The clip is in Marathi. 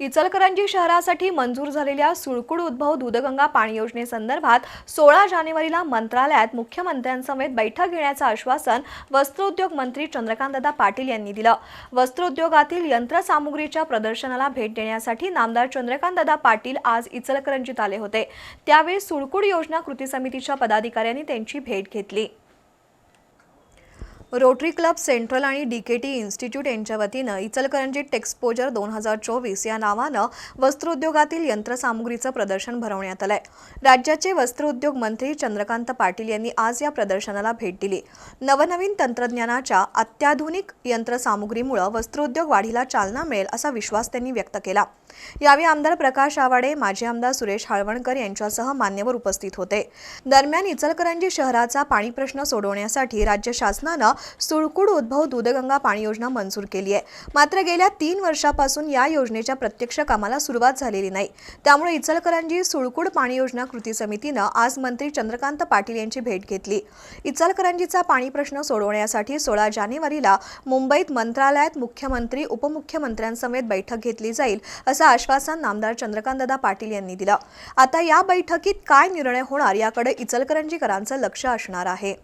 इचलकरंजी शहरासाठी मंजूर झालेल्या सुळकुड उद्भव दूधगंगा पाणी योजनेसंदर्भात सोळा जानेवारीला मंत्रालयात मुख्यमंत्र्यांसमेत बैठक घेण्याचं आश्वासन वस्त्रोद्योग मंत्री चंद्रकांतदादा पाटील यांनी दिलं. वस्त्रोद्योगातील यंत्रसामुग्रीच्या प्रदर्शनाला भेट देण्यासाठी नामदार चंद्रकांतदा पाटील आज इचलकरंजीत आले होते. त्यावेळी सुळकुड योजना कृती समितीच्या पदाधिकाऱ्यांनी त्यांची भेट घेतली. रोटरी क्लब सेंट्रल आणि डी के टी इन्स्टिट्यूट यांच्या वतीनं इचलकरंजी टेक्सपोजर दोन हजार चोवीस या नावानं वस्त्रोद्योगातील यंत्रसामुग्रीचं प्रदर्शन भरवण्यात आलंय. राज्याचे वस्त्रोद्योग मंत्री चंद्रकांत पाटील यांनी आज या प्रदर्शनाला भेट दिली. नवनवीन तंत्रज्ञानाच्या अत्याधुनिक यंत्रसामुग्रीमुळे वस्त्रोद्योग वाढीला चालना मिळेल असा विश्वास त्यांनी व्यक्त केला. यावेळी आमदार प्रकाश आवाडे माजी आमदार सुरेश हळवणकर यांच्यासह मान्यवर उपस्थित होते. दरम्यान इचलकरंजी शहराचा पाणी प्रश्न सोडवण्यासाठी राज्य शासनानं सुळकुड उद्भव दूधगंगा पाणी योजना मंजूर केली आहे. मात्र गेल्या तीन वर्षापासून या योजनेच्या प्रत्यक्ष कामाला सुरुवात झालेली नाही. त्यामुळे इचलकरंजी सुळकुड पाणी योजना कृती समितीनं आज मंत्री चंद्रकांत पाटील यांची भेट घेतली. इचलकरंजीचा पाणी प्रश्न सोडवण्यासाठी सोळा जानेवारीला मुंबईत मंत्रालयात मुख्यमंत्री उपमुख्यमंत्र्यांसमेत बैठक घेतली जाईल असं आश्वासन नामदार चंद्रकांतदादा पाटील यांनी दिलं. आता या बैठकीत काय निर्णय होणार याकडे इचलकरंजीकरांचं लक्ष असणार आहे.